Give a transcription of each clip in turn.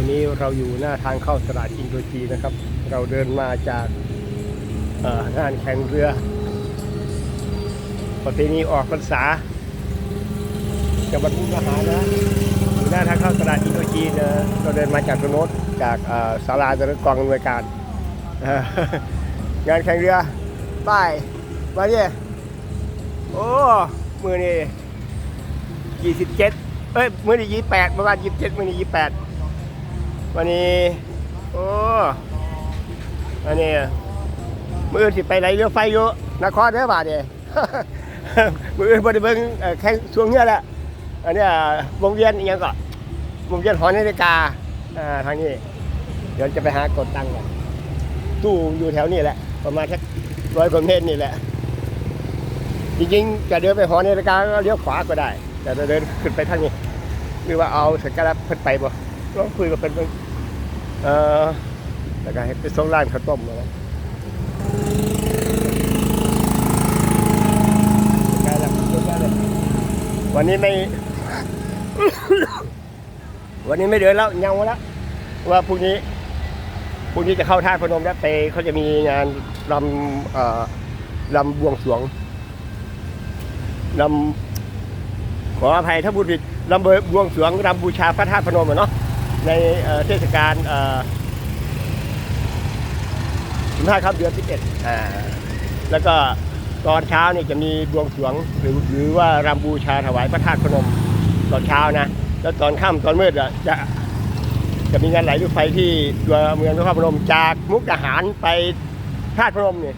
วันนี้เราอยู่หน้าทางเข้าตลาดอินโดจีนนะครับ เราเดินมาจากงานแข่งเรือ ประเพณีออกพรรษาจังหวัดมุกดาหารนะอยู่หน้าทางเข้าตลาดอินโดจีนะเราเดินมาจากตรงโน้นจากศาลาจรกองอำนวยการงานแข่งเรือป้ายมาเนี่ยโอ้มือนี่ยี่สิบเจ็ดเอ้ยมือนี่ยี่แปดประมาณยี่สิบเจ็ดมือนี่ยี่แปด วันนี้โอ้วันนี้มือสิไปไหนเรือไฟอยู่นครเด้อบาดเด้มืออื่นบริเบิงเอ่อแข่งช่วงเนี้ยแหละอันนี้วงเวียนอีกอยังก่อนวงเวียนหอนาฬิกาอ่าทางนี้ เดี๋ยวจะไปหากดตังค์ก่อนตู้อยู่แถวนี้แหละ ประมาณสักร้อยกว่าเมตรนี่แหละจริงๆจะเดินไปหอนาฬิกาก็เลี้ยวขวาก็ได้ แต่จะเดินขึ้นไปทางนี้หรือว่าเอาสักการะเพิ่นไปบ่ ลองคุยกับเพิ่นเบิ่งเอ่อแล้วก็ให้ไปส่งร้านข้าวต้มมาแล้วใกล้แล้วใกล้แล้ววันนี้ไม่ วันนี้ไม่เดินแล้วเงาแล้วว่าพรุ่งนี้พรุ่งนี้จะเข้าท่าพนมแล้วไปเขาจะมีงานรำเอ่อรำบวงสรวงรำขออภัยถ้าพูดผิดรำบวงสรวงรำบูชาพระธาตุพนมอะเนาะ ในเอ่อเทศกาลเอ่อ15ครับเดือน11อ่าแล้วก็ตอนเช้าเนี่ยจะมีบวงสรวงหรือหรือว่ารำบูชาถวายพระธาตุพนมตอนเช้านะ แล้วตอนค่ำตอนมืดอะจะจะมีงานไหลรถไฟที่ตัวเมืองนครพนมจากมุกดาหารไปธาตุพนมเนี่ย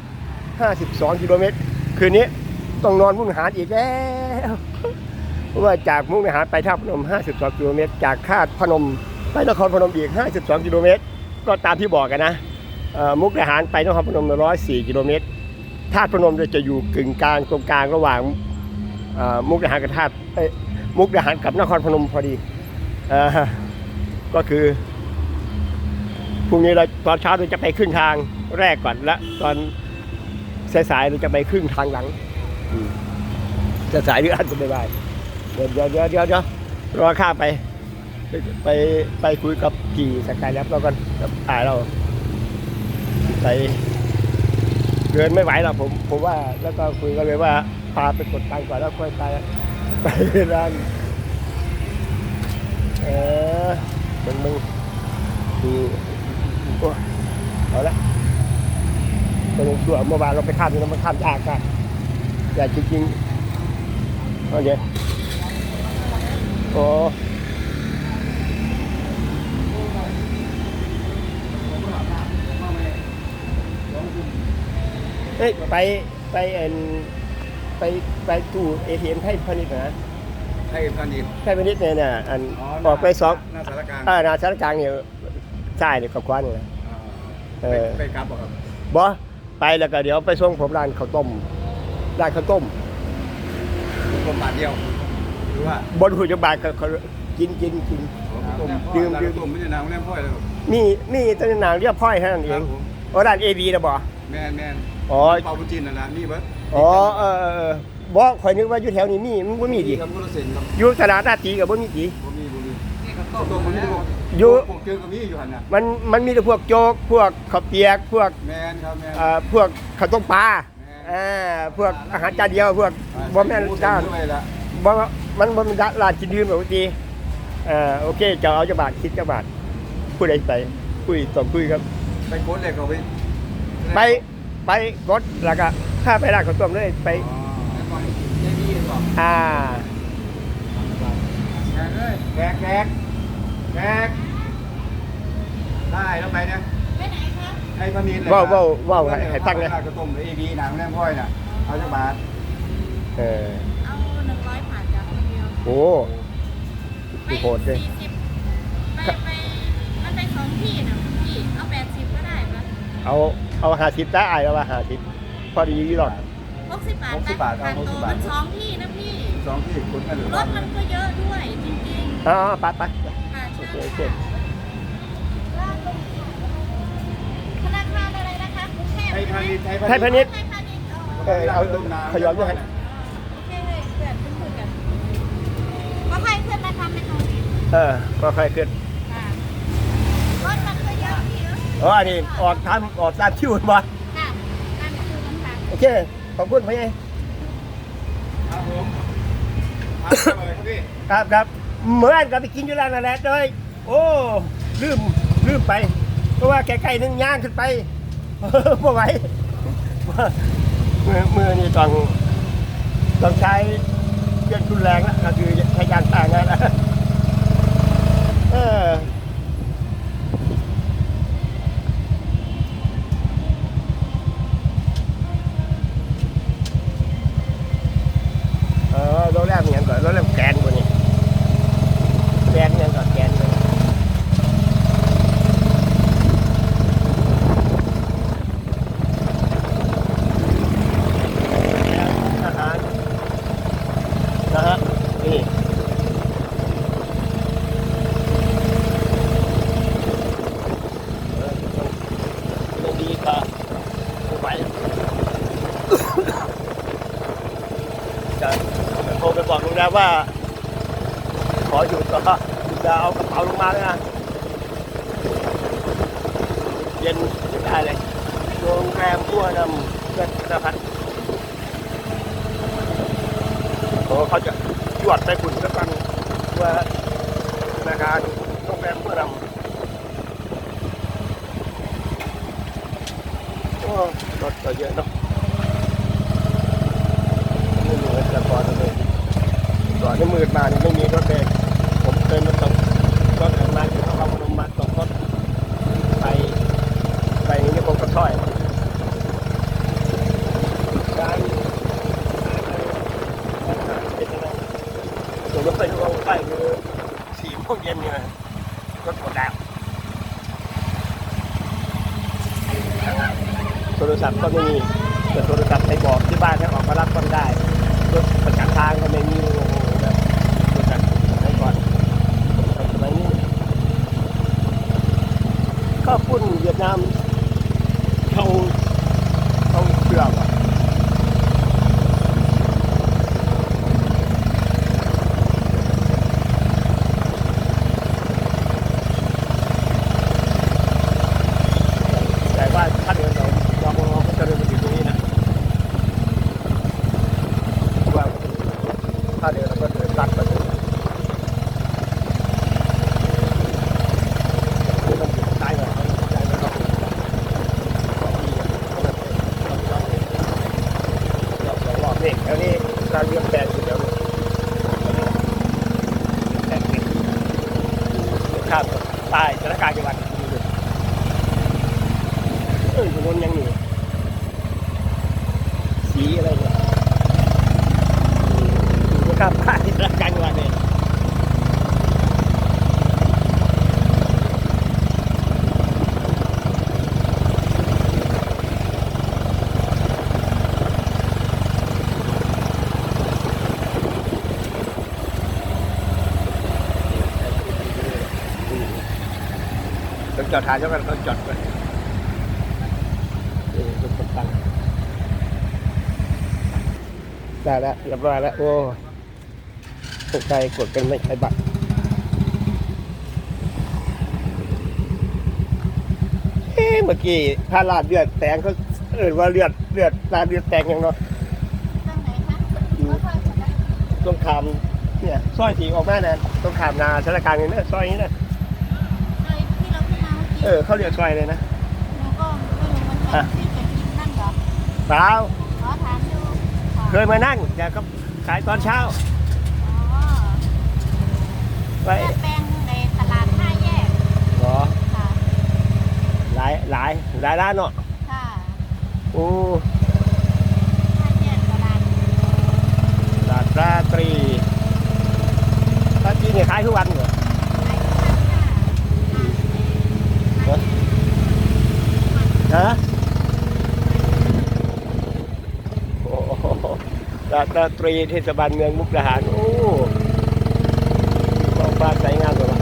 52กิโลเมตร คืนนี้ต้องนอนมุกดาหารอีกแล้วเพราะว่าจากมุกดาหารไปท่าตุพนม52กิโลเมตร จากธาตุพนม ไปนครพนมอีก 52 กิโลเมตร ก็ตามที่บอกกันนะมุกดาหารไปนครพนม 104 กิโลเมตรธาตุพนมจะอยู่กึ่งกลางตรงกลางระหว่างมุกดาหารกับธาตุมุกดาหารกับนครพนมพอดีอก็คือพรุ่งนี้เราตอนเช้าเราจะไปครึ่งทางแรกก่อนและตอนสายๆเราจะไปครึ่งทางหลังจะสายหรืออันจะไม่ได้เดี๋ยวเดี๋ยวเดี๋ยวเดี๋ยวรอข้าไป ไปไปไปคุยกับพี่สกายแล็บแล้วกันกับตายเราไปเดินไม่ไหวหรอกผมผมว่าแล้วก็คุยกันเลยว่าพาไปกดตังก่อนแล้วค่อยไปไปร้านเออมึงมึงดูโอ้เอาละไปลงตัวเมื่อวานเราไปข้ามนี่มันข้ามยากกันแต่จริงๆเอาเดี๋ยวโอ้ เฮ้ยไปไปเอ็นไปไปตู้เอทีเอ็มไทยพาณิชย์นะให้พันอีกไทยพาณิชย์เนี่ยนะอันออกไปสองหน้าสารกลางอ่านาสารกลางเนี่ยใช่เนี่ยขอบคว้านี่นะเออไปกลับบ่ครับบอไปแล้วก็เดี๋ยวไปส่งผมร้านข้าวต้มร้านข้าวต้มผมบาทเดียวหรือว่าบนหัวจักรบาทเขาเขากินกินกินดื่ดื่มมดื่ดื่มมผมไม่ใช่นางแม่พ่อยเลยครับมีมีแตัวนางเรียบพ่อยเท่านั้นเอครังบผมโอ้ร้านเอบีนะบอแมนแมน อ๋อ เปาบุญจินนั่นละมีเบิร์ดอ๋อเออเออเออบอกข่อยนึกว่าอยู่แถวนี้มีมันบ่มีดิครับกุลเซนครับอยู่ตลาดหน้าตีกับบ่มีดิ บ่มีบ่มีนี่ครับต้มมันมีพวกอยู่ พวกเกลือก็มีอยู่หันน่ะมันมันมีแต่พวกโจ๊กพวกข้าวเปียกพวกแมนครับแมนเอ่อพวกข้าวต้มปลาอ่าพวกอาหารจานเดียวพวกบ่แม่นด้านด้วยละบ่มันบ่แมันร้านกินดื่มปกติอ่าโอเคจะเอาจักบาทคิดจักบาทผู้ใดไปคุยต้องคุยครับ ไปโค้ดเลยเขาไป ไป ไปรถแล้วก็ถ้าไปร้านข้าวต้มเลยไปอ๋อแล้วก็เจดีย์บอกอ่าแขกเลยแขกแขกแขกได้แล้วไปนะไปไหนคะให้พระมีนเลยเว้าเว้าเว้าให้ให้ตั้งนะกระต้มเอบีหนังแม่พ่อยน่ะเอาจักบาทเออเอาหนึ่งร้อยผ่านจากคนเดียวโอ้ไปโหดเลยสี่สิบไปไปมันไปสองที่นะคุณพี่เอาแปดสิบก็ได้ปะเอา เอาหาสิบได้ไอ้แล้วว่าหาสิบพอดีอยู่หรอกหกสิบบาทหกสิบบาทเอาผ่านหกโตสิบบาท มันสองที่นะพี่ สองที่คุณกันหรือรถมันก็เยอะด้วยจริงอ๋อไปไป ๆค่ะโอเคใช่โอเค ธนาคารอะไรนะคะกรุงเทพไทยพาณิชย์ไทยพาณิชย์ ไทยพาณิชย์เออเอาขยอมด้วยโอเคเลยเพื่อนเพื่อนกันว่าใครขึ้นนะคะไม่ต้องเออก็ค่อยขึ้น ค่ะ อ๋ออันนี้ออกตามออกตามคิวบ่ค่ะนั่นคือคำถามโอเค ขอบคุณพี่ครับผมครับเลยครับพี่ครับครับเหมื่อนกับไปกินอยู่ร้านนั่นแหละเลยโอ้ลืมลืมไป เพราะว่าแกไก่นึงย่างขึ้นไปเออไม่ไหวมือมือนี่ต้องต้องใช้เครื่องทุนแรงแล้วก็คือใช้ยางต่างกันแล้วเออ เออโรงแรมอย่างก่อนเราแรมแกนกว่านี่แกนอย่างก่อนแกนเลยอาหารนะฮะนี่เออต้องดีกว่าไม่ไหว จะจะโทรไปบอกลุงแล้ วว่า ขออยู่ต่อจะเอากระเป๋าลงมาเลยนะ เย็นไม่ได้เลยโรงแรมทั่วนำเพื่อนสพัฒน์โอ้เขาจะจวดไปฝุ่นแล้วกันว่าธนาคารโรงแรมทั่วนำโอ้รถก็เยอะเนาะไม่มีรถละครเลย ก่อนที่มืดมานี่ไม่มีรถเลยผมเคยมาตกรถมาอยู่นครพนมมาตกรถไปไปนี่ผมก็ถอยการผมรถไปทุกวันไปคือสี่โมงเย็นนี่ยรถหมดแล้วโทรศัพท์ก็ไม่มีแต่โทรศัพท์ไปบอกที่บ้านให้ออกมารับก็ไม่ได้รถประจำทางก็ไม่มีโอ้โหแบบรถจากไหนก่อนสมัยนี้ ข้าวปุ้นเวียดนามเขาเขาเชื่อมอะแต่ว่าถ้าเดินเราเราเราก็จะเดินไปถึงตรงนี้นะ ว่าถ้าเดินเราก็เดินลัดไปเลยคือต้องปิดท้ายหน่อยท้ายหน่อยต้องรอบนี่แล้วนี่การเลือกแดงอยู่แล้วแดงนี่ข้ามใต้สถานการณ์จังหวัดเอออยู่บนยังอยู่สีอะไรเนี่ย อยู่ข้ามผ่านที่รักกันวันนี้ต้อง จอดทานแล้วกันต้องจอดก่อนนี่ต้องกดตังค์ได้แล้วเรียบร้อยแล้วโอ้ตกใจกดกันไม่ใช้บัตรเอ๊ะเมื่อกี้ถ้าลาดเลือดแตงเขาเอ่นว่าเลือดเลือดลาดเลือดแตงยังเนาะตั้งไหนคะก็ค่อยๆได้ต้องคำเนี่ยซอยสีออกมาเนี่ยต้องคำนาสถานการณ์อย่างนี้ซอยนี้นะเลยที่เราขึ้นมา เมื่อกี้เออเขาเรียกซอยเลยนะหนูก็ไม่รู้มันใช่ที่จะกินนั่นเหรอเปล่าขอถามดูค่ะเคยมานั่งแต่ก็ขายตอนเช้าอ๋อไปแม่แป้งในตลาดห้าแยกเหรอค่ะหลายหลายหลายร้านเนาะค่ะโอ้ห้าแยกตลาดตลาดราตรีราตรีเนี่ยขายทุกวัน ตาตรีเทศบาลเมืองมุกดาหาร โอ้บอกว่าใสงามกว่า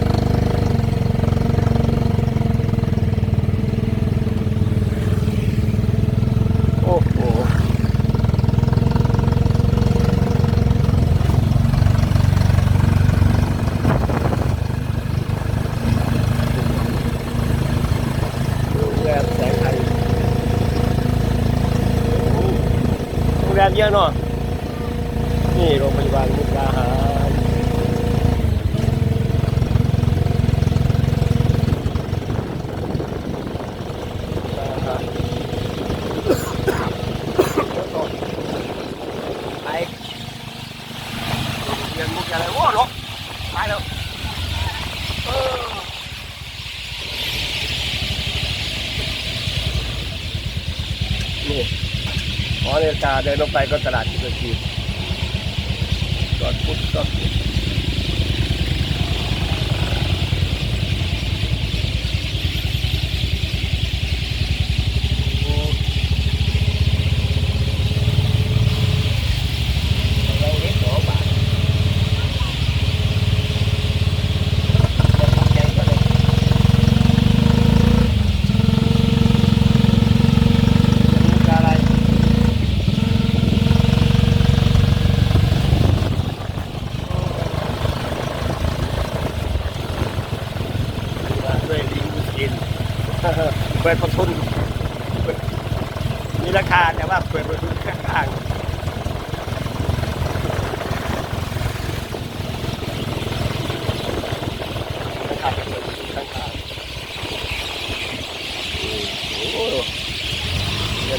โอ้โหโรงแรมแสงไทยโรงแรมเยอะเนาะ เดินลงไปก็ตลาดจุฬาจีนตอนพุธตอน เปิดประทุนมีราคาแต่ว่าเปิดประทุนข้าง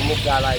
มุกอะไร